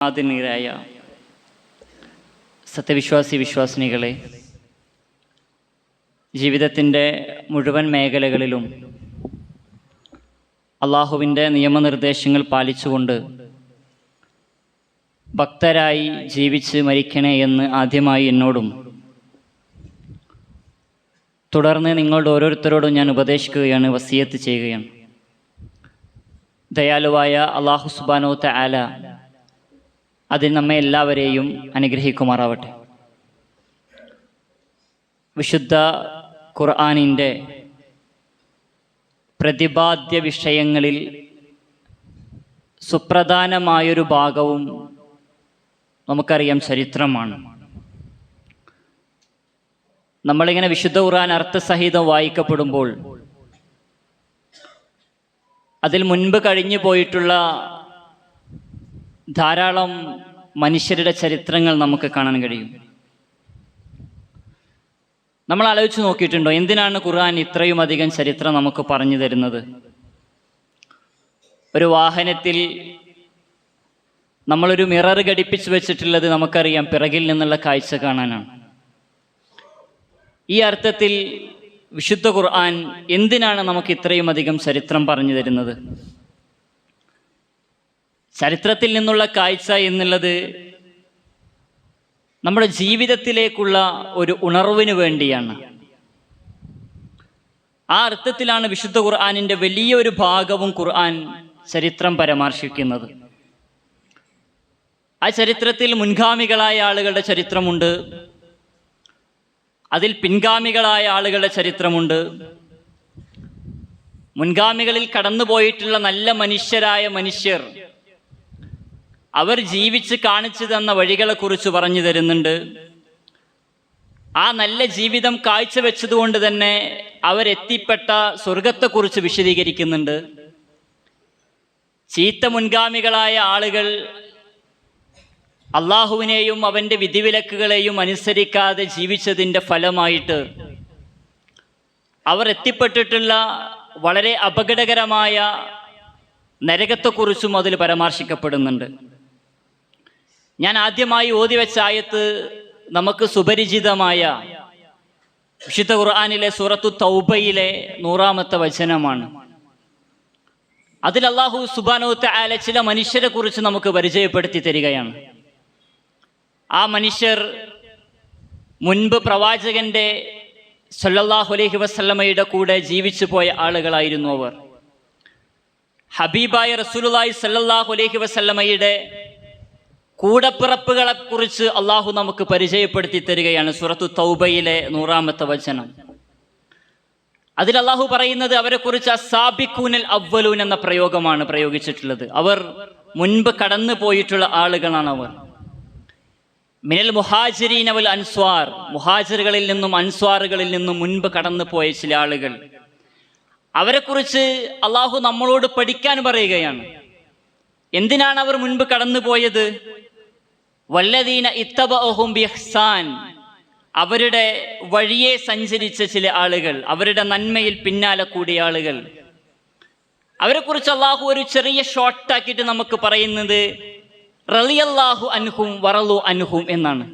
ആദരണീയരായ സത്യവിശ്വാസി വിശ്വാസിനികളെ ജീവിതത്തിന്റെ മുഴുവൻ മേഖലകളിലും അള്ളാഹുവിന്റെ നിയമനിർദ്ദേശങ്ങൾ പാലിച്ചുകൊണ്ട് ഭക്തരായി ജീവിച്ച് മരിക്കണേ എന്ന് ആദ്യമായി എന്നോടും തുടർന്ന് നിങ്ങളുടെ ഓരോരുത്തരോടും ഞാൻ ഉപദേശിക്കുകയാണ് വസീയത്ത് ചെയ്യുകയാണ്. ദയാലുവായ അള്ളാഹു സുബാനോത്ത ആല അതിൽ നമ്മെ എല്ലാവരെയും അനുഗ്രഹിക്കുമാറാവട്ടെ. വിശുദ്ധ ഖുർആാനിന്റെ പ്രതിപാദ്യ വിഷയങ്ങളിൽ സുപ്രധാനമായൊരു ഭാഗവും നമുക്കറിയാം ചരിത്രമാണ്. നമ്മളിങ്ങനെ വിശുദ്ധ ഖുർആൻ അർത്ഥസഹിതം വായിക്കപ്പെടുമ്പോൾ അതിൽ മുൻപ് കഴിഞ്ഞു പോയിട്ടുള്ള ധാരാളം മനുഷ്യരുടെ ചരിത്രങ്ങൾ നമുക്ക് കാണാൻ കഴിയും. നമ്മൾ ആലോചിച്ച് നോക്കിയിട്ടുണ്ടോ എന്തിനാണ് ഖുർആൻ ഇത്രയും അധികം ചരിത്രം നമുക്ക് പറഞ്ഞു തരുന്നത്? ഒരു വാഹനത്തിൽ നമ്മളൊരു മിറർ ഘടിപ്പിച്ച് വെച്ചിട്ടുള്ളത് നമുക്കറിയാം പിറകിൽ നിന്നുള്ള കാഴ്ച കാണാനാണ്. ഈ അർത്ഥത്തിൽ വിശുദ്ധ ഖുർആൻ എന്തിനാണ് നമുക്ക് ഇത്രയും അധികം ചരിത്രം പറഞ്ഞു തരുന്നത്? ചരിത്രത്തിൽ നിന്നുള്ള കാഴ്ച എന്നുള്ളത് നമ്മുടെ ജീവിതത്തിലേക്കുള്ള ഒരു ഉണർവിന് വേണ്ടിയാണ്. ആ അർത്ഥത്തിലാണ് വിശുദ്ധ ഖുർആാനിന്റെ വലിയൊരു ഭാഗവും ഖുർആൻ ചരിത്രം പരാമർശിക്കുന്നത്. ആ ചരിത്രത്തിൽ മുൻഗാമികളായ ആളുകളുടെ ചരിത്രമുണ്ട്. അതിൽ പിൻഗാമികളായ ആളുകളുടെ ചരിത്രമുണ്ട്. മുൻഗാമികളിൽ കടന്നുപോയിട്ടുള്ള നല്ല മനുഷ്യരായ മനുഷ്യർ അവർ ജീവിച്ച് കാണിച്ചു തന്ന വഴികളെക്കുറിച്ച് പറഞ്ഞു തരുന്നുണ്ട്. ആ നല്ല ജീവിതം കാഴ്ചവെച്ചതുകൊണ്ട് തന്നെ അവരെത്തിപ്പെട്ട സ്വർഗത്തെക്കുറിച്ച് വിശദീകരിക്കുന്നുണ്ട്. ചീത്ത മുൻഗാമികളായ ആളുകൾ അള്ളാഹുവിനെയും അവന്റെ വിധിവിലക്കുകളെയും അനുസരിക്കാതെ ജീവിച്ചതിന്റെ ഫലമായിട്ട് അവർ എത്തിപ്പെട്ടിട്ടുള്ള വളരെ അപകടകരമായ നരകത്തെക്കുറിച്ചും അതിൽ പരാമർശിക്കപ്പെടുന്നുണ്ട്. ഞാൻ ആദ്യമായി ഓതി വെച്ച ആയത്ത് നമുക്ക് സുപരിചിതമായ വിശുദ്ധ ഖുർആാനിലെ സൂറത്തു തൗബയിലെ നൂറാമത്തെ വചനമാണ്. അതിൽ അള്ളാഹു സുബാനോത്ത് ആല ചില മനുഷ്യരെ കുറിച്ച് നമുക്ക് പരിചയപ്പെടുത്തി തരികയാണ്. ആ മനുഷ്യർ മുൻപ് പ്രവാചകന്റെ സല്ലല്ലാഹു അലൈഹി വസല്ലമയുടെ കൂടെ ജീവിച്ചു പോയ ആളുകളായിരുന്നു അവർ. ഹബീബായ റസൂലുള്ളാഹി സല്ലല്ലാഹു അലൈഹി വസല്ലമയുടെ കൂടപ്പിറപ്പുകളെ കുറിച്ച് അള്ളാഹു നമുക്ക് പരിചയപ്പെടുത്തി തരികയാണ് സുറത്തു തൗബയിലെ നൂറാമത്തെ വചനം. അതിൽ അള്ളാഹു പറയുന്നത് അവരെക്കുറിച്ച് അസാബിക്കൂനൽ അവ്വലൂൻ എന്ന പ്രയോഗമാണ് പ്രയോഗിച്ചിട്ടുള്ളത്. അവർ മുൻപ് കടന്നു പോയിട്ടുള്ള ആളുകളാണ് അവർ. മിനൽ മുഹാജിരീൻ അവൽ അൻസ്വാർ മുഹാജിറുകളിൽ നിന്നും അൻസ്വാറുകളിൽ നിന്നും മുൻപ് കടന്നു പോയ ചില ആളുകൾ. അവരെക്കുറിച്ച് അള്ളാഹു നമ്മളോട് പഠിക്കാൻ പറയുകയാണ്. എന്തിനാണ് അവർ മുൻപ് കടന്നു പോയത് വല്ലദീന ഇത്തബഹും ബിഹ്സാൻ അവരുടെ വഴിയെ സഞ്ചരിച്ച ചില ആളുകൾ അവരുടെ നന്മയിൽ പിന്നാലെ കൂടിയ ആളുകൾ. അവരെക്കുറിച്ച് അള്ളാഹു ഒരു ചെറിയ ഷോർട്ടാക്കിയിട്ട് നമുക്ക് പറയുന്നത് റളിയല്ലാഹു അൻഹും വറലു അൻഹും എന്നാണ്.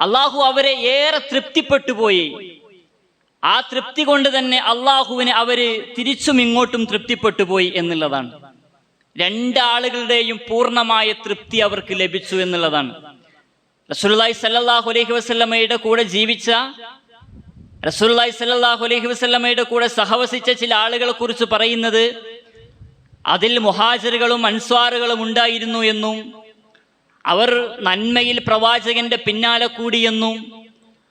അള്ളാഹു അവരെ ഏറെ തൃപ്തിപ്പെട്ടു പോയി. ആ തൃപ്തി കൊണ്ട് തന്നെ അള്ളാഹുവിന് അവർ തിരിച്ചും ഇങ്ങോട്ടും തൃപ്തിപ്പെട്ടു പോയി എന്നുള്ളതാണ്. രണ്ടാളുകളുടെയും പൂർണമായ തൃപ്തി അവർക്ക് ലഭിച്ചു എന്നുള്ളതാണ്. റസൂലുള്ളാഹി സല്ലല്ലാഹു അലൈഹി വസല്ലമയുടെ കൂടെ ജീവിച്ച റസൂലുള്ളാഹി സല്ലല്ലാഹു അലൈഹി വസല്ലമയുടെ കൂടെ സഹവസിച്ച ചില ആളുകളെ കുറിച്ച് പറയുന്നത് അതിൽ മുഹാജറുകളും അൻസ്വാറുകളും ഉണ്ടായിരുന്നു എന്നും അവർ നന്മയിൽ പ്രവാചകന്റെ പിന്നാലെ കൂടിയെന്നും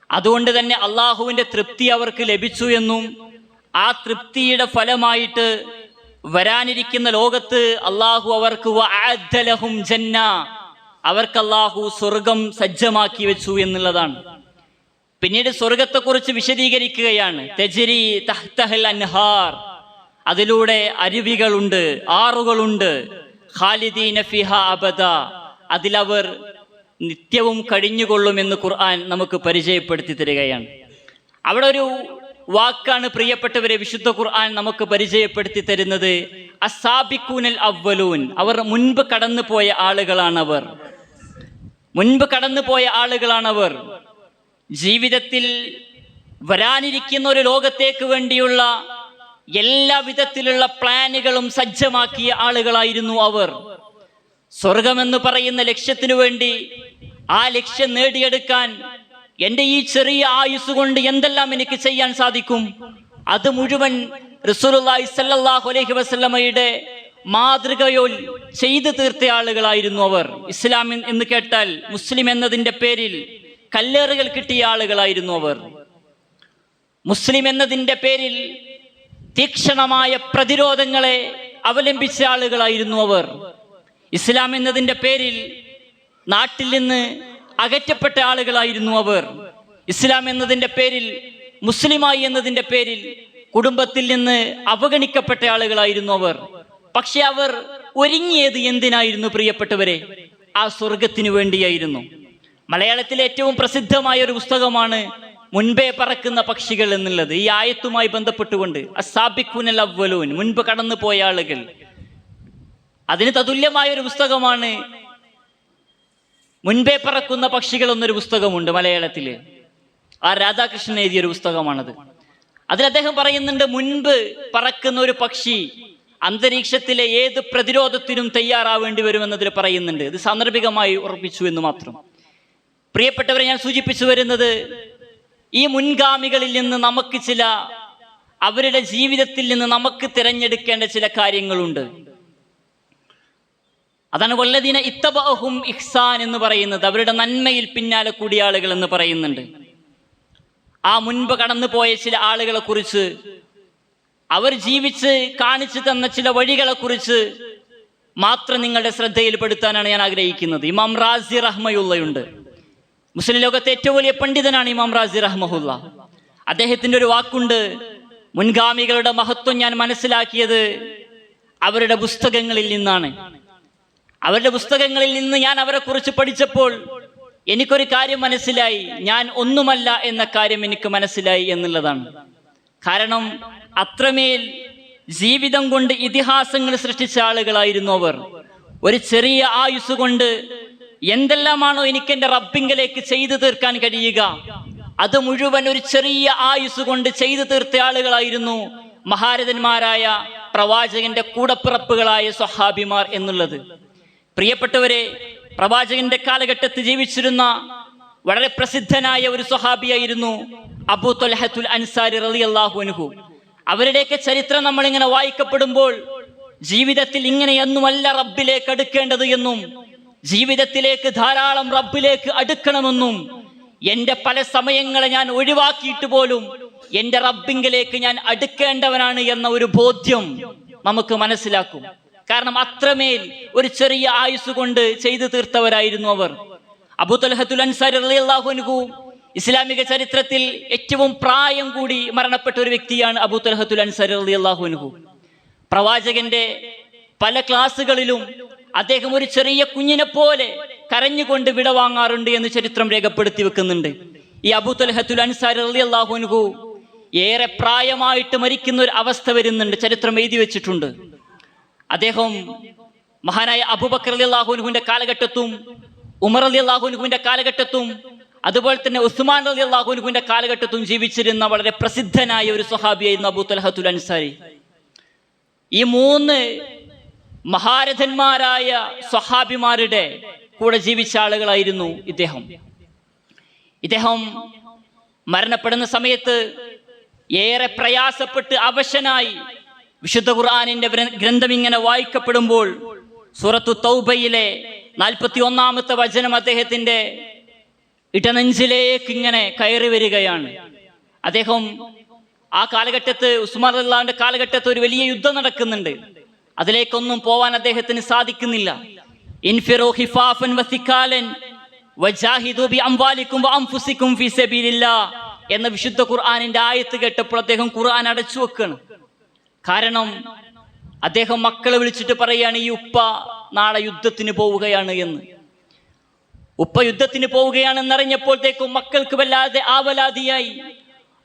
അതുകൊണ്ട് തന്നെ അള്ളാഹുവിന്റെ തൃപ്തി അവർക്ക് ലഭിച്ചു എന്നും ആ തൃപ്തിയുടെ ഫലമായിട്ട് വരാനിരിക്കുന്ന ലോകത്ത് അള്ളാഹു അവർക്ക് ജന്ന. അവർക്ക് അള്ളാഹു സ്വർഗം സജ്ജമാക്കി വെച്ചു എന്നുള്ളതാണ്. പിന്നീട് സ്വർഗത്തെക്കുറിച്ച് വിശദീകരിക്കുകയാണ്. തെജരി തഹ്തഹൽ അൻഹാർ. അതിലൂടെ അരുവികളുണ്ട് ആറുകളുണ്ട്. ഖാലിദീന അബദ. അതിലവർ നിത്യവും കഴിഞ്ഞുകൊള്ളുമെന്ന് ഖുർആൻ നമുക്ക് പരിചയപ്പെടുത്തി തരികയാണ്. അവിടെ ഒരു വാക്കാണ് പ്രിയപ്പെട്ടവരെ വിശുദ്ധ ഖുർആൻ നമുക്ക് പരിചയപ്പെടുത്തി തരുന്നത്. അസാബിക്കൂനൽ അവ്വലൂൻ. അവർ മുൻപ് കടന്നു പോയ ആളുകളാണവർ. മുൻപ് കടന്നു പോയ ആളുകളാണവർ. ജീവിതത്തിൽ വരാനിരിക്കുന്ന ഒരു ലോകത്തേക്ക് വേണ്ടിയുള്ള എല്ലാ വിധത്തിലുള്ള പ്ലാനുകളും സജ്ജമാക്കിയ ആളുകളായിരുന്നു അവർ. സ്വർഗമെന്ന് പറയുന്ന ലക്ഷ്യത്തിനു വേണ്ടി ആ ലക്ഷ്യം നേടിയെടുക്കാൻ എന്റെ ഈ ചെറിയ ആയുസ് കൊണ്ട് എന്തെല്ലാം എനിക്ക് ചെയ്യാൻ സാധിക്കും? അത് മുഴുവൻ റസൂലുള്ളാഹി സല്ലല്ലാഹു അലൈഹി വസല്ലമയുടെ മാതൃകയോൽ ചെയ്തു തീർത്ത ആളുകളായിരുന്നു അവർ. ഇസ്ലാം എന്ന് കേട്ടാൽ മുസ്ലിം എന്നതിന്റെ പേരിൽ കല്ലേറുകൾ കിട്ടിയ ആളുകളായിരുന്നു അവർ. മുസ്ലിം എന്നതിന്റെ പേരിൽ തീക്ഷണമായ പ്രതിരോധങ്ങളെ അവലംബിച്ച ആളുകളായിരുന്നു അവർ. ഇസ്ലാം എന്നതിന്റെ പേരിൽ നാട്ടിൽ നിന്ന് അകറ്റപ്പെട്ട ആളുകളായിരുന്നു അവർ. ഇസ്ലാം എന്നതിന്റെ പേരിൽ മുസ്ലിമായി എന്നതിന്റെ പേരിൽ കുടുംബത്തിൽ നിന്ന് അവഗണിക്കപ്പെട്ട ആളുകളായിരുന്നു അവർ. പക്ഷെ അവർ ഒരുങ്ങിയത് എന്തിനായിരുന്നു പ്രിയപ്പെട്ടവരെ? ആ സ്വർഗത്തിനു വേണ്ടിയായിരുന്നു. മലയാളത്തിലെ ഏറ്റവും പ്രസിദ്ധമായ ഒരു പുസ്തകമാണ് മുൻപേ പറക്കുന്ന പക്ഷികൾ എന്നുള്ളത്. ഈ ആയത്തുമായി ബന്ധപ്പെട്ടുകൊണ്ട് അസാബിക്കുനൽ അവലൂൻ മുൻപ് കടന്നു പോയ ആളുകൾ. അതിന് തതുല്യമായ ഒരു പുസ്തകമാണ് മുൻപേ പറക്കുന്ന പക്ഷികൾ എന്നൊരു പുസ്തകമുണ്ട് മലയാളത്തിൽ ആ രാധാകൃഷ്ണൻ എഴുതിയ ഒരു പുസ്തകമാണത്. അതിൽ അദ്ദേഹം പറയുന്നുണ്ട് മുൻപ് പറക്കുന്ന ഒരു പക്ഷി അന്തരീക്ഷത്തിലെ ഏത് പ്രതിരോധത്തിനും തയ്യാറാവേണ്ടി വരുമെന്നതിൽ പറയുന്നുണ്ട്. ഇത് സാന്ദർഭികമായി ഉറപ്പിച്ചു എന്ന് മാത്രം. പ്രിയപ്പെട്ടവരെ ഞാൻ സൂചിപ്പിച്ചു വരുന്നത് ഈ മുൻഗാമികളിൽ നിന്ന് നമുക്ക് ചില അവരുടെ ജീവിതത്തിൽ നിന്ന് നമുക്ക് തിരഞ്ഞെടുക്കേണ്ട ചില കാര്യങ്ങളുണ്ട്. അതാണ് വല്ലതീന ഇത്തബഹും ഇഹ്സാൻ എന്ന് പറയുന്നത്. അവരുടെ നന്മയിൽ പിന്നാലെ കൂടിയ ആളുകൾ എന്ന് പറയുന്നുണ്ട്. ആ മുൻപ് കടന്നു പോയ ചില ആളുകളെ കുറിച്ച് അവർ ജീവിച്ച് കാണിച്ചു തന്ന ചില വഴികളെ കുറിച്ച് മാത്രം നിങ്ങളുടെ ശ്രദ്ധയിൽപ്പെടുത്താനാണ് ഞാൻ ആഗ്രഹിക്കുന്നത്. ഇമാം റാസി റഹ്മയുള്ളയുണ്ട്. മുസ്ലിം ലോകത്തെ ഏറ്റവും വലിയ പണ്ഡിതനാണ് ഇമാം റാസി റഹ്മഹുല്ല. അദ്ദേഹത്തിന്റെ ഒരു വാക്കുണ്ട് മുൻഗാമികളുടെ മഹത്വം ഞാൻ മനസ്സിലാക്കിയത് അവരുടെ പുസ്തകങ്ങളിൽ നിന്നാണ്. അവരുടെ പുസ്തകങ്ങളിൽ നിന്ന് ഞാൻ അവരെ കുറിച്ച് പഠിച്ചപ്പോൾ എനിക്കൊരു കാര്യം മനസ്സിലായി. ഞാൻ ഒന്നുമല്ല എന്ന കാര്യം എനിക്ക് മനസ്സിലായി എന്നുള്ളതാണ്. കാരണം അത്രമേൽ ജീവിതം കൊണ്ട് ഇതിഹാസങ്ങൾ സൃഷ്ടിച്ച ആളുകളായിരുന്നു അവർ. ഒരു ചെറിയ ആയുസ് കൊണ്ട് എന്തെല്ലാമാണോ എനിക്ക് എന്റെ റബ്ബിങ്കിലേക്ക് ചെയ്തു തീർക്കാൻ കഴിയുക അത് മുഴുവൻ ഒരു ചെറിയ ആയുസ് കൊണ്ട് ചെയ്തു തീർത്ത ആളുകളായിരുന്നു മഹാരഥന്മാരായ പ്രവാചകന്റെ കൂടപ്പിറപ്പുകളായ സ്വഹാബിമാർ എന്നുള്ളത്. പ്രിയപ്പെട്ടവരെ പ്രവാചകന്റെ കാലഘട്ടത്ത് ജീവിച്ചിരുന്ന വളരെ പ്രസിദ്ധനായ ഒരു സ്വഹാബിയായിരുന്നു അബൂ തൊലഹത്തുൽ അൻസാരി റലി അള്ളാഹു അനുഹു അവരുടെയൊക്കെ ചരിത്രം നമ്മളിങ്ങനെ വായിക്കപ്പെടുമ്പോൾ ജീവിതത്തിൽ ഇങ്ങനെയൊന്നുമല്ല റബ്ബിലേക്ക് അടുക്കേണ്ടത് എന്നും ജീവിതത്തിലേക്ക് ധാരാളം റബ്ബിലേക്ക് അടുക്കണമെന്നും എന്റെ പല സമയങ്ങളെ ഞാൻ ഒഴിവാക്കിയിട്ട് പോലും എന്റെ റബ്ബിങ്കിലേക്ക് ഞാൻ അടുക്കേണ്ടവനാണ് എന്ന ഒരു ബോധ്യം നമുക്ക് മനസ്സിലാക്കും. കാരണം അത്രമേൽ ഒരു ചെറിയ ആയുസ് കൊണ്ട് ചെയ്തു തീർത്തവരായിരുന്നു അവർ. അബുത്തൽഹത്തുൽ അൻസാരി ഇസ്ലാമിക ചരിത്രത്തിൽ ഏറ്റവും പ്രായം കൂടി മരണപ്പെട്ട ഒരു വ്യക്തിയാണ് അബൂത്തൽഹത്തുൽ അൻസാരി അൻഹു. പ്രവാചകന്റെ പല ക്ലാസ്സുകളിലും അദ്ദേഹം ഒരു ചെറിയ കുഞ്ഞിനെ പോലെ കരഞ്ഞുകൊണ്ട് വിടവാങ്ങാറുണ്ട് എന്ന് ചരിത്രം രേഖപ്പെടുത്തി വെക്കുന്നുണ്ട്. ഈ അബൂത്തൽഹത്തുൽ അൻസാരി അൻഹു ഏറെ പ്രായമായിട്ട് മരിക്കുന്ന ഒരു അവസ്ഥ വരുന്നുണ്ട് ചരിത്രം എഴുതി വെച്ചിട്ടുണ്ട്. അദ്ദേഹം മഹാനായ അബൂബക്കർ അലി അള്ളാഹുനുഹുവിന്റെ കാലഘട്ടത്തും ഉമർ അലി അള്ളാഹുനുഹുവിന്റെ കാലഘട്ടത്തും അതുപോലെ തന്നെ ഉസ്മാൻ അലി അള്ളാഹുനുഹുവിന്റെ കാലഘട്ടത്തും ജീവിച്ചിരുന്ന വളരെ പ്രസിദ്ധനായ ഒരു സ്വഹാബിയായിരുന്നു അബൂ തലഹത്തുൽ അൻസാരി. ഈ മൂന്ന് മഹാരഥന്മാരായ സ്വഹാബിമാരുടെ കൂടെ ജീവിച്ച ആളുകളായിരുന്നു ഇദ്ദേഹം. ഇദ്ദേഹം മരണപ്പെടുന്ന സമയത്ത് ഏറെ പ്രയാസപ്പെട്ട് അവശനായി വിശുദ്ധ ഖുർആാനിന്റെ ഗ്രന്ഥം ഇങ്ങനെ വായിക്കപ്പെടുമ്പോൾ സൂറത്തു തൗബയിലെ നാൽപ്പത്തി ഒന്നാമത്തെ വചനം അദ്ദേഹത്തിന്റെ ഇടനെഞ്ചിലേക്ക് ഇങ്ങനെ കയറി വരികയാണ്. അദ്ദേഹം ആ കാലഘട്ടത്ത് ഉസ്മാൻ അള്ളാഹിന്റെ കാലഘട്ടത്ത് ഒരു വലിയ യുദ്ധം നടക്കുന്നുണ്ട്. അതിലേക്കൊന്നും പോവാൻ അദ്ദേഹത്തിന് സാധിക്കുന്നില്ല. എന്ന വിശുദ്ധ ഖുർആാനിന്റെ ആയത്ത് കേട്ടപ്പോൾ അദ്ദേഹം ഖുർആൻ അടച്ചു വെക്കാണ്. കാരണം അദ്ദേഹം മക്കളെ വിളിച്ചിട്ട് പറയാണ് ഈ ഉപ്പ നാളെ യുദ്ധത്തിന് പോവുകയാണ് എന്ന്. ഉപ്പ യുദ്ധത്തിന് പോവുകയാണെന്നറിഞ്ഞപ്പോഴത്തേക്കും മക്കൾക്ക് വല്ലാതെ ആവലാതിയായി.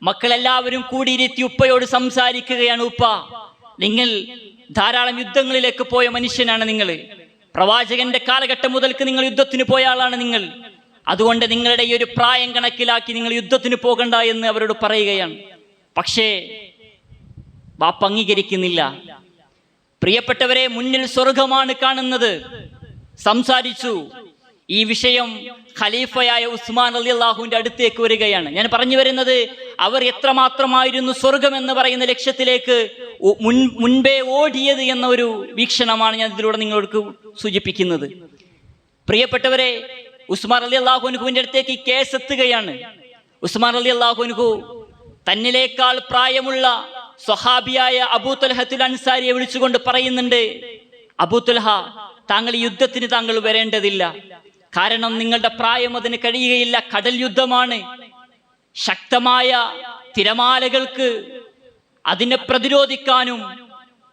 മക്കളെല്ലാവരും കൂടിയിരുത്തി ഉപ്പയോട് സംസാരിക്കുകയാണ് ഉപ്പ നിങ്ങൾ ധാരാളം യുദ്ധങ്ങളിലേക്ക് പോയ മനുഷ്യനാണ് നിങ്ങൾ. പ്രവാചകന്റെ കാലഘട്ടം മുതൽക്ക് നിങ്ങൾ യുദ്ധത്തിന് പോയ ആളാണ് നിങ്ങൾ. അതുകൊണ്ട് നിങ്ങളുടെ ഈ ഒരു പ്രായം കണക്കിലാക്കി നിങ്ങൾ യുദ്ധത്തിന് പോകണ്ട എന്ന് അവരോട് പറയുകയാണ്. പക്ഷേ ബാപ്പ അംഗീകരിക്കുന്നില്ല. പ്രിയപ്പെട്ടവരെ മുന്നിൽ സ്വർഗമാണ് കാണുന്നത്. സംസാരിച്ചു. ഈ വിഷയം ഖലീഫയായ ഉസ്മാൻ അലി അള്ളാഹുവിന്റെ അടുത്തേക്ക് വരികയാണ്. ഞാൻ പറഞ്ഞു വരുന്നത് അവർ എത്രമാത്രമായിരുന്നു സ്വർഗം എന്ന് പറയുന്ന ലക്ഷ്യത്തിലേക്ക് മുൻ മുൻപേ ഓടിയത് എന്ന ഒരു വീക്ഷണമാണ് ഞാൻ ഇതിലൂടെ നിങ്ങൾക്ക് സൂചിപ്പിക്കുന്നത്. പ്രിയപ്പെട്ടവരെ ഉസ്മാൻ അലി അള്ളാഹുനുഖുവിന്റെ അടുത്തേക്ക് കേസ് എത്തുകയാണ്. ഉസ്മാൻ അലി അള്ളാഹുനുഖു തന്നിലേക്കാൾ പ്രായമുള്ള സ്വഹാബിയായ അബൂ തുൽഹത്തുൽ അൻസാരിയെ വിളിച്ചുകൊണ്ട് പറയുന്നുണ്ട് അബൂ തുൽഹ താങ്കൾ യുദ്ധത്തിന് താങ്കൾ വരേണ്ടതില്ല. കാരണം നിങ്ങളുടെ പ്രായം അതിന് കഴിയുകയില്ല. കടൽ യുദ്ധമാണ്. ശക്തമായ തിരമാലകൾക്ക് അതിനെ പ്രതിരോധിക്കാനും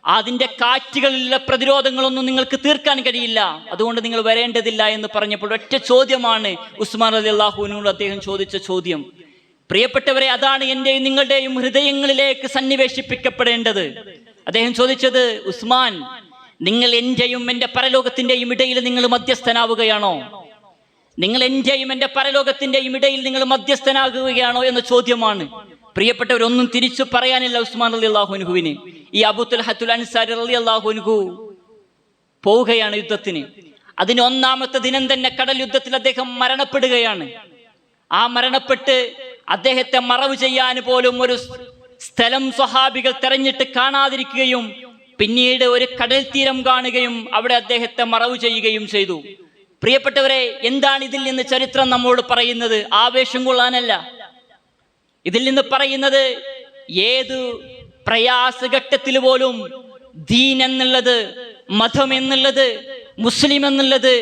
അതിന്റെ കാറ്റുകളിലെ പ്രതിരോധങ്ങളൊന്നും നിങ്ങൾക്ക് തീർക്കാൻ കഴിയില്ല. അതുകൊണ്ട് നിങ്ങൾ വരേണ്ടതില്ല എന്ന് പറഞ്ഞപ്പോൾ ഒറ്റ ചോദ്യമാണ് ഉസ്മാൻ അലി അള്ളാഹുവിനോട് അദ്ദേഹം ചോദിച്ച ചോദ്യം. പ്രിയപ്പെട്ടവരെ അതാണ് എന്റെയും നിങ്ങളുടെയും ഹൃദയങ്ങളിലേക്ക് സന്നിവേശിപ്പിക്കപ്പെടേണ്ടത്. അദ്ദേഹം ചോദിച്ചത് ഉസ്മാൻ നിങ്ങൾ എന്റെയും എന്റെ പരലോകത്തിന്റെയും ഇടയിൽ നിങ്ങൾ മധ്യസ്ഥനാവുകയാണോ? നിങ്ങൾ എന്റെയും എന്റെ പരലോകത്തിന്റെയും ഇടയിൽ നിങ്ങൾ മധ്യസ്ഥനാകുകയാണോ? എന്ന ചോദ്യമാണ്. പ്രിയപ്പെട്ടവരൊന്നും തിരിച്ചു പറയാനില്ല ഉസ്മാൻ അലി അള്ളാഹുനുഹുവിന് ഈ അബുത്തുൽ ഹത്തുൽ അൻസാരി അലി അള്ളാഹുനുഹു പോവുകയാണ് യുദ്ധത്തിന്. അതിന് ഒന്നാമത്തെ ദിനം തന്നെ കടൽ യുദ്ധത്തിൽ അദ്ദേഹം മരണപ്പെടുകയാണ്. ആ മരണപ്പെട്ട് അദ്ദേഹത്തെ മറവ് ചെയ്യാൻ പോലും ഒരു സ്ഥലം സ്വഹാബികൾ തെരഞ്ഞിട്ട് കാണാതിരിക്കുകയും പിന്നീട് ഒരു കടൽ തീരം കാണുകയും അവിടെ അദ്ദേഹത്തെ മറവ് ചെയ്യുകയും ചെയ്തു. പ്രിയപ്പെട്ടവരെ എന്താണ് ഇതിൽ നിന്ന് ചരിത്രം നമ്മോട് പറയുന്നത്? ആവേശം കൊള്ളാനല്ല. ഇതിൽ നിന്ന് പറയുന്നത് ഏത് പ്രയാസഘട്ടത്തിൽ പോലും ദീൻ എന്നുള്ളത് മതം എന്നുള്ളത് മുസ്ലിം എന്നുള്ളത്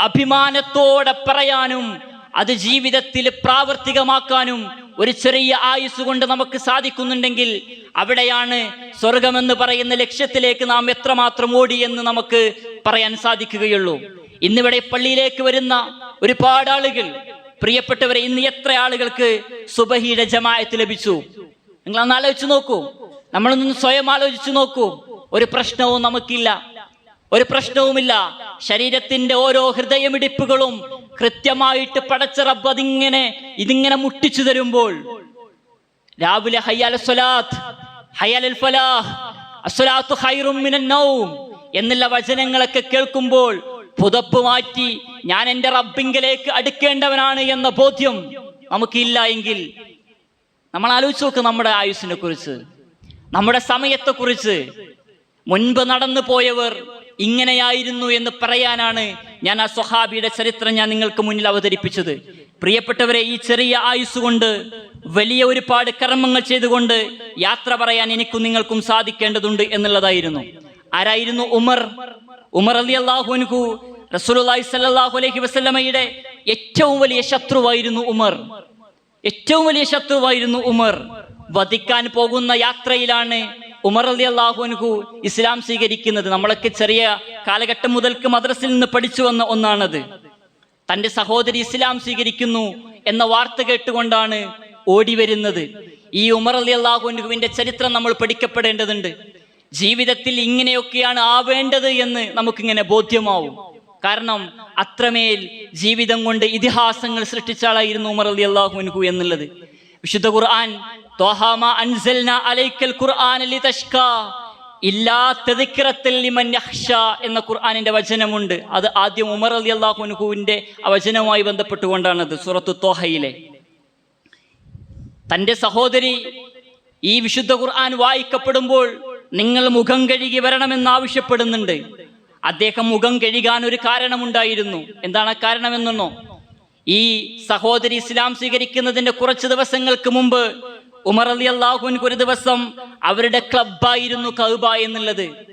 അഭിമാനത്തോടെ പറയാനും അത് ജീവിതത്തിൽ പ്രാവർത്തികമാക്കാനും ഒരു ചെറിയ ആയുസ് കൊണ്ട് നമുക്ക് സാധിക്കുന്നുണ്ടെങ്കിൽ അവിടെയാണ് സ്വർഗമെന്ന് പറയുന്ന ലക്ഷ്യത്തിലേക്ക് നാം എത്രമാത്രം ഓടി എന്ന് നമുക്ക് പറയാൻ സാധിക്കുകയുള്ളൂ. ഇന്നിവിടെ പള്ളിയിലേക്ക് വരുന്ന ഒരുപാട് ആളുകൾ പ്രിയപ്പെട്ടവരെ ഇന്ന് എത്ര ആളുകൾക്ക് സുബഹിയുടെ ജമായത്ത് ലഭിച്ചു? നിങ്ങൾ അന്ന് ആലോചിച്ച് നോക്കൂ. നമ്മളൊന്ന് സ്വയം ആലോചിച്ചു നോക്കൂ. ഒരു പ്രശ്നവും നമുക്കില്ല. ഒരു പ്രശ്നവുമില്ല. ശരീരത്തിന്റെ ഓരോ ഹൃദയമിടിപ്പുകളും കൃത്യമായിട്ട് പടച്ച റബ്ബ് അതിങ്ങനെ ഇതിങ്ങനെ മുട്ടിച്ചു തരുമ്പോൾ രാവിലെ സ്വലാത്ത് എന്നുള്ള വചനങ്ങളൊക്കെ കേൾക്കുമ്പോൾ പുതപ്പ് മാറ്റി ഞാൻ എന്റെ റബ്ബിങ്കിലേക്ക് അടുക്കേണ്ടവനാണ് എന്ന ബോധ്യം നമുക്കില്ല എങ്കിൽ നമ്മൾ ആലോചിച്ച് നോക്ക് നമ്മുടെ ആയുസ്സിനെ കുറിച്ച് നമ്മുടെ സമയത്തെക്കുറിച്ച്. മുൻപ് നടന്നു പോയവർ ഇങ്ങനെയായിരുന്നു എന്ന് പറയാനാണ് ഞാൻ ആ സ്വഹാബിയുടെ ചരിത്രം ഞാൻ നിങ്ങൾക്ക് മുന്നിൽ അവതരിപ്പിച്ചത്. പ്രിയപ്പെട്ടവരെ ഈ ചെറിയ ആയുസ് കൊണ്ട് വലിയ ഒരുപാട് കർമ്മങ്ങൾ ചെയ്തുകൊണ്ട് യാത്ര പറയാൻ എനിക്കും നിങ്ങൾക്കും സാധിക്കേണ്ടതുണ്ട് എന്നുള്ളതായിരുന്നു. ആരായിരുന്നു ഉമർ? ഉമർ അലി അള്ളാഹുൻഹു റസൂലി സല്ലാഹു അലഹി വസ്ലമയുടെ ഏറ്റവും വലിയ ശത്രുവായിരുന്നു ഉമർ. ഏറ്റവും വലിയ ശത്രുവായിരുന്നു ഉമർ. വധിക്കാൻ പോകുന്ന യാത്രയിലാണ് ഉമർ അലി അള്ളാഹുനുഹു ഇസ്ലാം സ്വീകരിക്കുന്നത് നമ്മളൊക്കെ ചെറിയ കാലഘട്ടം മുതൽക്ക് മദ്രസിൽ നിന്ന് പഠിച്ചു വന്ന ഒന്നാണത്. തന്റെ സഹോദരി ഇസ്ലാം സ്വീകരിക്കുന്നു എന്ന വാർത്ത കേട്ടുകൊണ്ടാണ് ഓടി വരുന്നത്. ഈ ഉമർ അലി അള്ളാഹുനുഹുവിന്റെ ചരിത്രം നമ്മൾ പഠിക്കപ്പെടേണ്ടതുണ്ട്. ജീവിതത്തിൽ ഇങ്ങനെയൊക്കെയാണ് ആവേണ്ടത് എന്ന് നമുക്കിങ്ങനെ ബോധ്യമാവും. കാരണം അത്രമേൽ ജീവിതം കൊണ്ട് ഇതിഹാസങ്ങൾ സൃഷ്ടിച്ചാളായിരുന്നു ഉമർ അലി അള്ളാഹുനുഹു എന്നുള്ളത്. വിശുദ്ധ ഖുർആൻ എന്ന ഖുർആാനിന്റെ വചനമുണ്ട്. അത് ആദ്യം ഉമർ അലി അള്ളാഹുനുഹുവിന്റെ വചനവുമായി ബന്ധപ്പെട്ടുകൊണ്ടാണത് സുറത്തു തോഹയിലെ. തന്റെ സഹോദരി ഈ വിശുദ്ധ ഖുർആൻ വായിക്കപ്പെടുമ്പോൾ നിങ്ങൾ മുഖം കഴുകി വരണമെന്ന് ആവശ്യപ്പെടുന്നുണ്ട്. അദ്ദേഹം മുഖം കഴുകാൻ ഒരു കാരണമുണ്ടായിരുന്നു. എന്താണ് കാരണമെന്നോ ഈ സഹോദരി ഇസ്ലാം സ്വീകരിക്കുന്നതിന്റെ കുറച്ച് ദിവസങ്ങൾക്ക് മുമ്പ് ഉമർ അലി അള്ളാഹുൻക്ക് ഒരു ദിവസം അവരുടെ ക്ലബായിരുന്നു കൗബ എന്നുള്ളത്.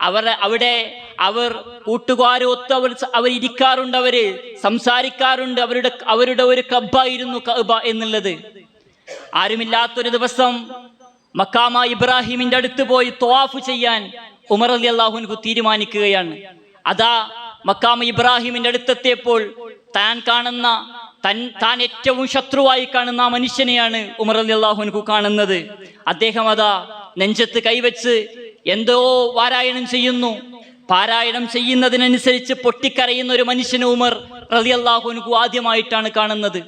അവർ അവിടെ അവർ കൂട്ടുകാരൊത്ത് അവർ അവർ ഇരിക്കാറുണ്ട് അവർ സംസാരിക്കാറുണ്ട് അവരുടെ അവരുടെ ഒരു ക്ലബായിരുന്നു കൗബ എന്നുള്ളത്. ആരുമില്ലാത്തൊരു ദിവസം മക്കാമ ഇബ്രാഹിമിന്റെ അടുത്ത് പോയി തോഫ് ചെയ്യാൻ ഉമർ അലി അള്ളാഹുൻഹു തീരുമാനിക്കുകയാണ്. അതാ മക്കാമ ഇബ്രാഹിമിന്റെ അടുത്തെത്തിയപ്പോൾ താൻ കാണുന്ന തൻ താൻ ഏറ്റവും ശത്രുവായി കാണുന്ന ആ മനുഷ്യനെയാണ് ഉമർ അലി അള്ളാഹുനു കാണുന്നത്. അദ്ദേഹം അതാ നെഞ്ചത്ത് കൈവച്ച് എന്തോ പാരായണം ചെയ്യുന്നു. പാരായണം ചെയ്യുന്നതിനനുസരിച്ച് പൊട്ടിക്കരയുന്ന ഒരു മനുഷ്യന് ഉമർ റലി അള്ളാഹുനുക്കു ആദ്യമായിട്ടാണ് കാണുന്നത്.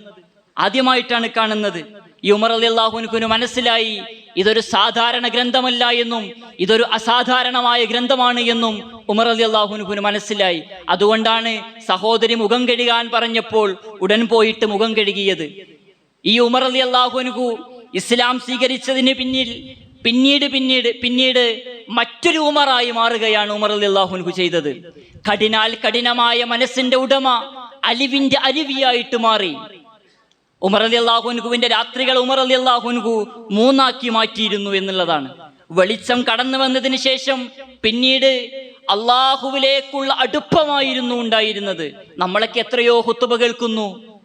ആദ്യമായിട്ടാണ് കാണുന്നത്. ഈ ഉമർ അലി അള്ളാഹുനുക്കുന് മനസ്സിലായി ഇതൊരു സാധാരണ ഗ്രന്ഥമല്ല എന്നും ഇതൊരു അസാധാരണമായ ഗ്രന്ഥമാണ് എന്നും ഉമർ അലി അള്ളാഹുനുഹുന് മനസ്സിലായി. അതുകൊണ്ടാണ് സഹോദരി മുഖം കഴുകാൻ പറഞ്ഞപ്പോൾ ഉടൻ പോയിട്ട് മുഖം കഴുകിയത്. ഈ ഉമർ അലി അള്ളാഹുനുഹു ഇസ്ലാം സ്വീകരിച്ചതിന് പിന്നിൽ പിന്നീട് പിന്നീട് പിന്നീട് മറ്റൊരു ഉമറായി മാറുകയാണ് ഉമർ അലി അള്ളാഹുനുഹു ചെയ്തത്. കഠിനാൽ കഠിനമായ മനസ്സിന്റെ ഉടമ അലിവിന്റെ അരുവിയായിട്ട് മാറി. ഉമർ അലി അള്ളാഹുൻകുവിന്റെ രാത്രികൾ ഉമർ അലി അള്ളാഹുൻകു മൂന്നാക്കി മാറ്റിയിരുന്നു എന്നുള്ളതാണ്. വെളിച്ചം കടന്നു വന്നതിന് ശേഷം പിന്നീട് അള്ളാഹുവിലേക്കുള്ള അടുപ്പമായിരുന്നു ഉണ്ടായിരുന്നത്. നമ്മളൊക്കെ എത്രയോ ഹുത്തുബ കേൾക്കുന്നു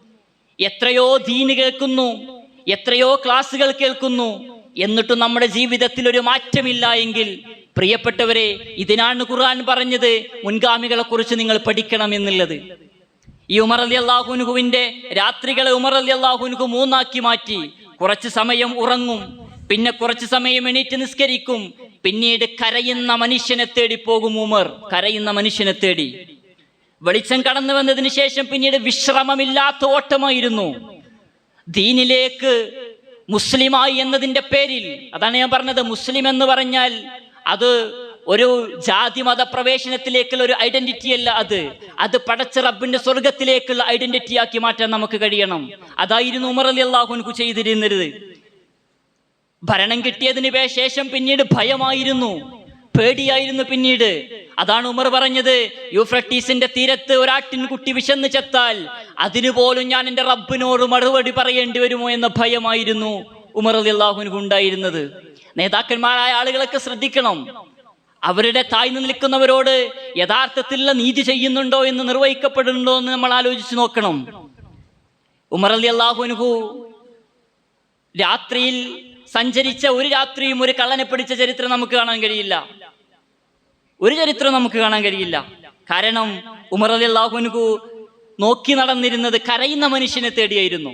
എത്രയോ ദീന് കേൾക്കുന്നു എത്രയോ ക്ലാസ്സുകൾ കേൾക്കുന്നു. എന്നിട്ടും നമ്മുടെ ജീവിതത്തിൽ ഒരു മാറ്റമില്ല എങ്കിൽ പ്രിയപ്പെട്ടവരെ ഇതിനാണ് ഖുർആൻ പറഞ്ഞത്. മുൻഗാമികളെ കുറിച്ച് നിങ്ങൾ പഠിക്കണം എന്നുള്ളത്. ഈ ഉമർ അലി അള്ളാഹുനുഹുവിന്റെ രാത്രികളെ ഉമർ അലി അള്ളാഹുനുഹു മൂന്നാക്കി മാറ്റി. കുറച്ച് സമയം ഉറങ്ങും. പിന്നെ കുറച്ച് സമയം എണീറ്റ് നിസ്കരിക്കും. പിന്നീട് കരയുന്ന മനുഷ്യനെ തേടി പോകും ഉമർ. കരയുന്ന മനുഷ്യനെ തേടി. വെളിച്ചം കടന്നു വന്നതിന് ശേഷം പിന്നീട് വിശ്രമമില്ലാത്ത ഓട്ടമായിരുന്നു. ദീനിലേക്ക് മുസ്ലിമായി എന്നതിന്റെ പേരിൽ അതാണ് ഞാൻ പറഞ്ഞത് മുസ്ലിം എന്ന് പറഞ്ഞാൽ അത് ഒരു ജാതി മത പ്രവേശനത്തിലേക്കുള്ള ഒരു ഐഡന്റിറ്റി അല്ല അത്. അത് പടച്ച റബ്ബിന്റെ സ്വർഗത്തിലേക്കുള്ള ഐഡന്റിറ്റി ആക്കി മാറ്റാൻ നമുക്ക് കഴിയണം. അതായിരുന്നു ഉമർ അലി അള്ളാഹുൻകു ചെയ്തിരുന്നത്. ഭരണം കിട്ടിയതിന് ശേഷം പിന്നീട് ഭയമായിരുന്നു. പേടിയായിരുന്നു പിന്നീട്. അതാണ് ഉമർ പറഞ്ഞത് യൂഫ്രട്ടീസിന്റെ തീരത്ത് ഒരാട്ടിൻ കുട്ടി വിശന്ന് ചത്താൽ അതിനുപോലും ഞാൻ എന്റെ റബ്ബിനോട് മറുപടി പറയേണ്ടി വരുമോ എന്ന ഭയമായിരുന്നു ഉമർ അലി അള്ളാഹുനു ഉണ്ടായിരുന്നത്. നേതാക്കന്മാരായ ആളുകളൊക്കെ ശ്രദ്ധിക്കണം. അവരുടെ താഴ്ന്നു നിൽക്കുന്നവരോട് യഥാർത്ഥത്തിലുള്ള നീതി ചെയ്യുന്നുണ്ടോ എന്ന് നിർവഹിക്കപ്പെടുന്നുണ്ടോ എന്ന് നമ്മൾ ആലോചിച്ച് നോക്കണം. ഉമർ അലി അള്ളാഹുനുഹു രാത്രിയിൽ സഞ്ചരിച്ച ഒരു രാത്രിയും ഒരു കള്ളനെ പിടിച്ച ചരിത്രം നമുക്ക് കാണാൻ കഴിയില്ല. ഒരു ചരിത്രം നമുക്ക് കാണാൻ കഴിയില്ല. കാരണം ഉമർ അലി അള്ളാഹുനുഹു നോക്കി നടന്നിരുന്നത് കരയുന്ന മനുഷ്യനെ തേടിയായിരുന്നു.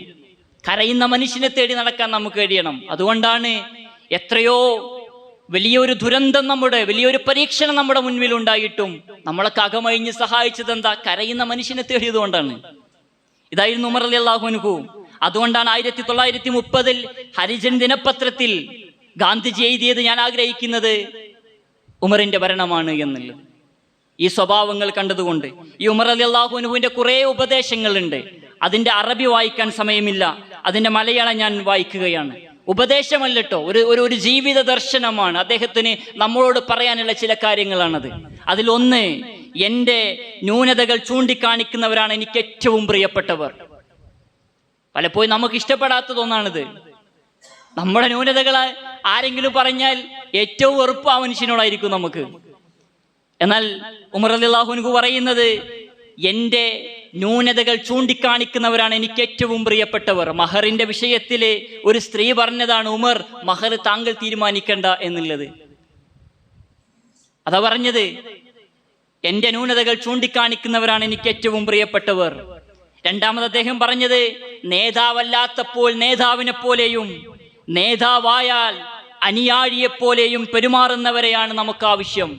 കരയുന്ന മനുഷ്യനെ തേടി നടക്കാൻ നമുക്ക് കഴിയണം. അതുകൊണ്ടാണ് എത്രയോ വലിയൊരു ദുരന്തം നമ്മുടെ വലിയൊരു പരീക്ഷണം നമ്മുടെ മുൻപിൽ ഉണ്ടായിട്ടും നമ്മളെ അകമഴിഞ്ഞ് സഹായിച്ചത് എന്താ? കരയുന്ന മനുഷ്യനെ തേടിയത് കൊണ്ടാണ്. ഇതായിരുന്നു ഉമർ അലി അള്ളാഹുനുഹു അതുകൊണ്ടാണ് ആയിരത്തി തൊള്ളായിരത്തി മുപ്പതിൽ ഹരിജൻ ദിനപത്രത്തിൽ ഗാന്ധിജി എഴുതിയത് ഞാൻ ആഗ്രഹിക്കുന്നത് ഉമറിന്റെ ഭരണമാണ് എന്നുള്ളത്. ഈ സ്വഭാവങ്ങൾ കണ്ടതുകൊണ്ട്. ഈ ഉമർ അലി അള്ളാഹുനുഹുവിന്റെ കുറേ ഉപദേശങ്ങളുണ്ട്. അതിന്റെ അറബി വായിക്കാൻ സമയമില്ല. അതിന്റെ മലയാളം ഞാൻ വായിക്കുകയാണ്. ഉപദേശമല്ലട്ടോ ഒരു ഒരു ഒരു ജീവിത ദർശനമാണ്. അദ്ദേഹത്തിന് നമ്മളോട് പറയാനുള്ള ചില കാര്യങ്ങളാണത്. അതിലൊന്ന് എന്റെ ന്യൂനതകൾ ചൂണ്ടിക്കാണിക്കുന്നവരാണ് എനിക്ക് ഏറ്റവും പ്രിയപ്പെട്ടവർ. പലപ്പോഴും നമുക്ക് ഇഷ്ടപ്പെടാത്തതൊന്നാണിത് നമ്മുടെ ന്യൂനതകൾ ആരെങ്കിലും പറഞ്ഞാൽ ഏറ്റവും വെറുപ്പ് ആ മനുഷ്യനോടായിരിക്കും നമുക്ക്. എന്നാൽ ഉമർ അള്ളാഹുനു പറയുന്നത് എന്റെ ന്യൂനതകൾ ചൂണ്ടിക്കാണിക്കുന്നവരാണ് എനിക്ക് ഏറ്റവും പ്രിയപ്പെട്ടവർ. മഹറിന്റെ വിഷയത്തിൽ ഒരു സ്ത്രീ പറഞ്ഞതാണ് ഉമർ മഹർ താങ്കൾ തീരുമാനിക്കണ്ട എന്നുള്ളത്. അതാ പറഞ്ഞത് എന്റെ ന്യൂനതകൾ ചൂണ്ടിക്കാണിക്കുന്നവരാണ് എനിക്ക് ഏറ്റവും പ്രിയപ്പെട്ടവർ. രണ്ടാമത് അദ്ദേഹം പറഞ്ഞത് നേതാവല്ലാത്തപ്പോൾ നേതാവിനെ പോലെയും നേതാവായാൽ അനുയാഴിയെപ്പോലെയും പെരുമാറുന്നവരെയാണ് നമുക്ക് ആവശ്യം.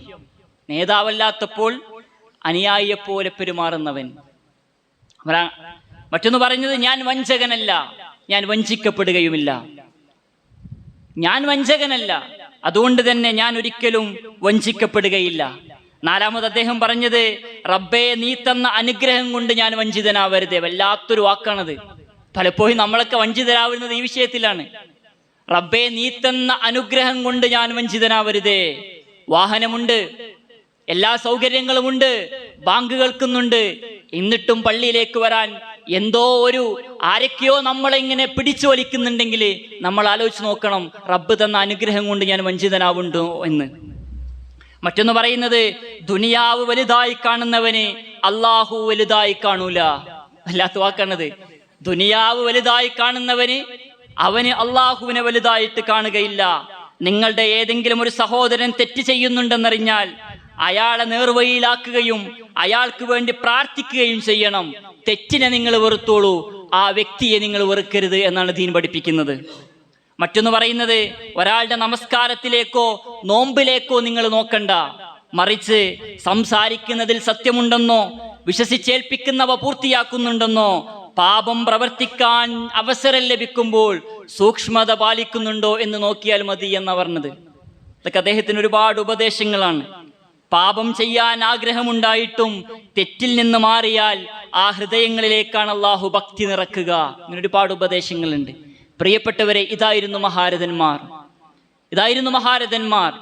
നേതാവല്ലാത്തപ്പോൾ അനുയായിയെപ്പോലെ പെരുമാറുന്നവൻ. മറ്റൊന്ന് പറഞ്ഞത് ഞാൻ വഞ്ചകനല്ല ഞാൻ വഞ്ചിക്കപ്പെടുകയുമില്ല. ഞാൻ വഞ്ചകനല്ല അതുകൊണ്ട് തന്നെ ഞാൻ ഒരിക്കലും വഞ്ചിക്കപ്പെടുകയില്ല. നാലാമത് അദ്ദേഹം പറഞ്ഞത് റബ്ബേ നീ തന്ന അനുഗ്രഹം കൊണ്ട് ഞാൻ വഞ്ചിതനാവരുത്. വല്ലാത്തൊരു വാക്കാണത്. പലപ്പോഴും നമ്മളൊക്കെ വഞ്ചിതരാവുന്നത് ഈ വിഷയത്തിലാണ്. റബ്ബേ നീ തന്ന അനുഗ്രഹം കൊണ്ട് ഞാൻ വഞ്ചിതനാവരുതേ. വാഹനമുണ്ട് എല്ലാ സൗകര്യങ്ങളുമുണ്ട് ബാങ്ക് കേൾക്കുന്നുണ്ട് എന്നിട്ടും പള്ളിയിലേക്ക് വരാൻ എന്തോ ഒരു ആരൊക്കെയോ നമ്മളിങ്ങനെ പിടിച്ചു വലിക്കുന്നുണ്ടെങ്കിൽ നമ്മൾ ആലോചിച്ച് നോക്കണം റബ്ബ് തന്ന അനുഗ്രഹം കൊണ്ട് ഞാൻ വഞ്ചിതനാവുണ്ടോ എന്ന്. മറ്റൊന്ന് പറയുന്നത് ദുനിയാവ് വലുതായി കാണുന്നവനെ അള്ളാഹു വലുതായി കാണൂല. അല്ലാത്ത വാക്കാണത്. ദുനിയാവ് വലുതായി കാണുന്നവന് അവന് അള്ളാഹുവിനെ വലുതായിട്ട് കാണുകയില്ല. നിങ്ങളുടെ ഏതെങ്കിലും ഒരു സഹോദരൻ തെറ്റ് ചെയ്യുന്നുണ്ടെന്നറിഞ്ഞാൽ അയാളെ നേർവഴിയിലാക്കുകയും അയാൾക്ക് വേണ്ടി പ്രാർത്ഥിക്കുകയും ചെയ്യണം. തെറ്റിനെ നിങ്ങൾ വെറുത്തോളൂ ആ വ്യക്തിയെ നിങ്ങൾ വെറുക്കരുത് എന്നാണ് ദീൻ പഠിപ്പിക്കുന്നത്. മറ്റൊന്ന് പറയുന്നത് ഒരാളുടെ നമസ്കാരത്തിലേക്കോ നോമ്പിലേക്കോ നിങ്ങൾ നോക്കണ്ട. മറിച്ച് സംസാരിക്കുന്നതിൽ സത്യമുണ്ടെന്നോ വിശ്വസിച്ചേൽപ്പിക്കുന്നവ പൂർത്തിയാക്കുന്നുണ്ടെന്നോ പാപം പ്രവർത്തിക്കാൻ അവസരം ലഭിക്കുമ്പോൾ സൂക്ഷ്മത പാലിക്കുന്നുണ്ടോ എന്ന് നോക്കിയാൽ മതി എന്ന പറഞ്ഞത്. ഇതൊക്കെ അദ്ദേഹത്തിന് ഒരുപാട് ഉപദേശങ്ങളാണ്. പാപം ചെയ്യാൻ ആഗ്രഹമുണ്ടായിട്ടും തെറ്റിൽ നിന്ന് മാറിയാൽ ആ ഹൃദയങ്ങളിലേക്കാണ് അള്ളാഹു ഭക്തി നിറക്കുക. ഇങ്ങനെ ഒരുപാട് ഉപദേശങ്ങളുണ്ട്. പ്രിയപ്പെട്ടവരെ ഇതായിരുന്നു മഹാരഥന്മാർ. ഇതായിരുന്നു മഹാരഥന്മാർ.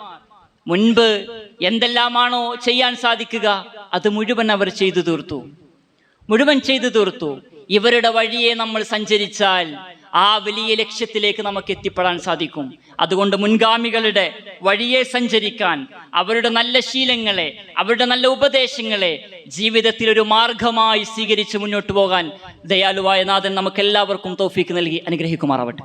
മുൻപ് എന്തെല്ലാമാണോ ചെയ്യാൻ സാധിക്കുക അത് മുഴുവൻ അവർ ചെയ്തു തീർത്തു. മുഴുവൻ ചെയ്തു തീർത്തു. ഇവരുടെ വഴിയെ നമ്മൾ സഞ്ചരിച്ചാൽ ആ വലിയ ലക്ഷ്യത്തിലേക്ക് നമുക്ക് എത്തിപ്പെടാൻ സാധിക്കും. അതുകൊണ്ട് മുൻഗാമികളുടെ വഴിയെ സഞ്ചരിക്കാൻ അവരുടെ നല്ല ശീലങ്ങളെ അവരുടെ നല്ല ഉപദേശങ്ങളെ ജീവിതത്തിൽ ഒരു മാർഗമായി സ്വീകരിച്ച് മുന്നോട്ട് പോകാൻ ദയാലുവായ നാഥൻ നമുക്കെല്ലാവർക്കും തോഫീക്ക് നൽകി അനുഗ്രഹിക്കുമാറാവട്ടെ.